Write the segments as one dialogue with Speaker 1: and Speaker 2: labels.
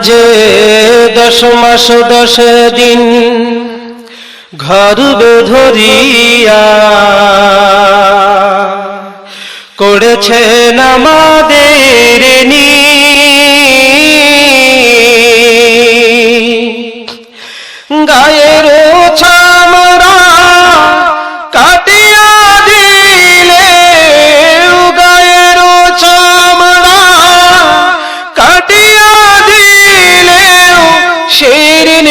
Speaker 1: মাঝে দশ মাস দশ দিন ঘর ধরিয়া করেছেন আমাদের নি। গায়ের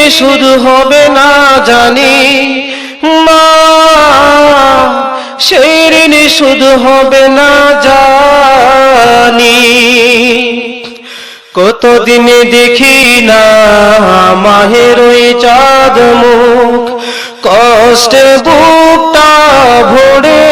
Speaker 1: শুধু হবে না জানি। মা শেরিন শুধু হবে না জানি। কতদিন দেখি না মাহের ওই চাঁদ মুখ। কষ্টে বুকটা ভরে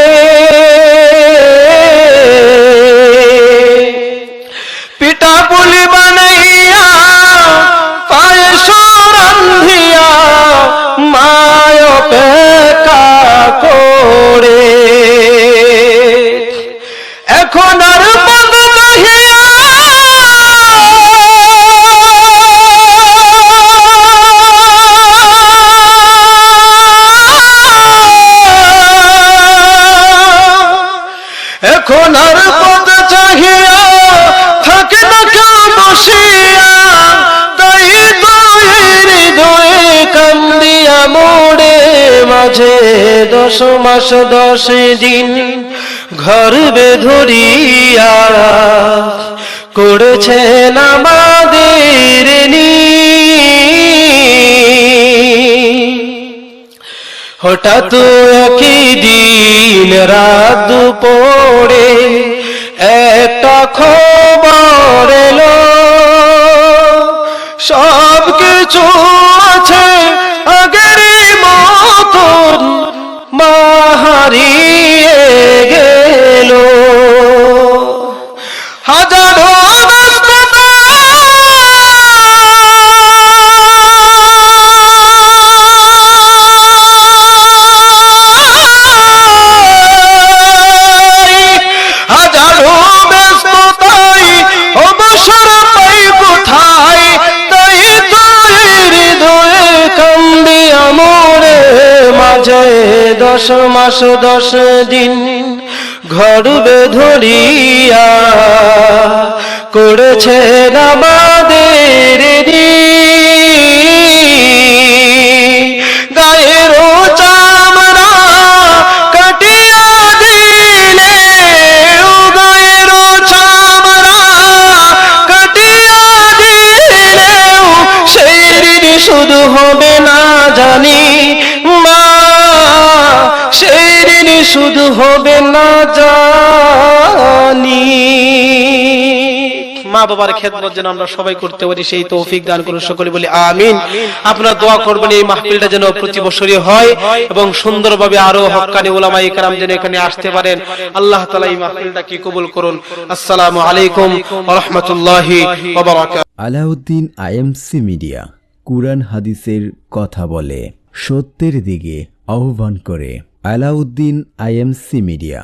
Speaker 1: আর পদ চাহিয়া থাকে না কেউ বসিয়া তাই হৃদয়ে কান্দিয়া মোড়ে মাঝে দশ মাস, দশ দিন ঘর বেধরিয়া করেছেন আমাদের নি হঠাৎ একই দিন রাত পড়ে একটা খবর মাঝে দশ মাস দশ দিন ঘর ধরিয়া করেছে আমাদের শুধু হবে না জানি। মা বাবার খেদমত যেন আমরা সবাই করতে পারি, সেই তৌফিক দান করুন সকলে বলি আমিন। আপনারা দোয়া করবেন এই মাহফিলটা যেন প্রতি বছরই হয় এবং সুন্দরভাবে আরও ওলামা ইকরাম যেন এখানে আসতে পারেন। আল্লাহ এই মাহফিলটা কি কবুল করুন। আসসালামু আলাইকুম
Speaker 2: আলাউদ্দিন আইএমসি মিডিয়া, কুরআন হাদিসের কথা বলে সত্যের দিকে আহ্বান করে। Alauddin IMC media.